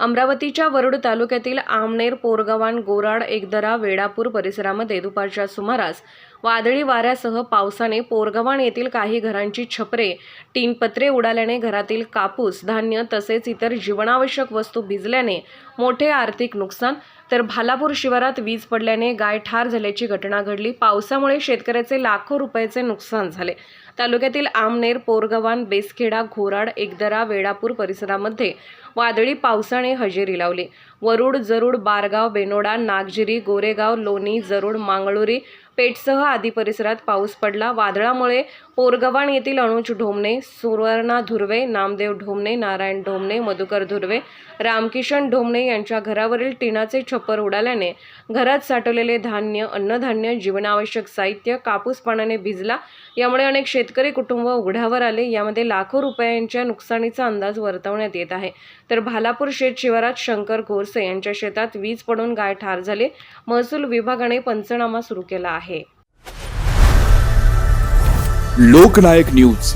अमरावतीच्या वरुड तालुक्यातील आमनेर पोरगव्हाण गोराड एकदरा वेडापूर परिसरामध्ये दुपारच्या सुमारास वादळी वाऱ्यासह पावसाने पोरगव्हाण येथील काही घरांची छपरे टीनपत्रे उडाल्याने घरातील कापूस धान्य तसेच इतर जीवनावश्यक वस्तू भिजल्याने मोठे आर्थिक नुकसान. तर भालापूर शिवारात वीज पडल्याने गाय ठार झाल्याची घटना घडली. पावसामुळे शेतकऱ्याचे लाखो रुपयाचे नुकसान झाले. तालुक्यातील आमनेर पोरगव्हाण बेसखेडा घोराड एकदरा वेळापूर परिसरामध्ये वादळी पावसाने हजेरी लावली. वरुड जरुड बारगाव बेनोडा नागजिरी गोरेगाव लोणी जरुड मांगळुरी पेठसह आदी परिसरात पाऊस पडला. वादळामुळे पोरगव्हाण येथील अनुज ढोमणे सुवर्णा धुर्वे नामदेव ढोमणे नारायण ढोमणे मधुकर धुर्वे रामकिशन ढोमणे यांच्या घरावरील टिनाचे छप्पर उडाल्याने घरात साठवलेले धान्य अन्नधान्य जीवनावश्यक साहित्य कापूस पाण्याने भिजला. यामुळे अनेक शेतकरी कुटुंब उघड्यावर आले. यामध्ये लाखो रुपयांच्या नुकसानीचा अंदाज वर्तवण्यात येत आहे. तर भालापूर शेत शिवारात शंकर गोरसे यांच्या शेतात वीज पडून गाय ठार झाले. महसूल विभागाने पंचनामा सुरू केला आहे. आहे. लोकनायक न्यूज.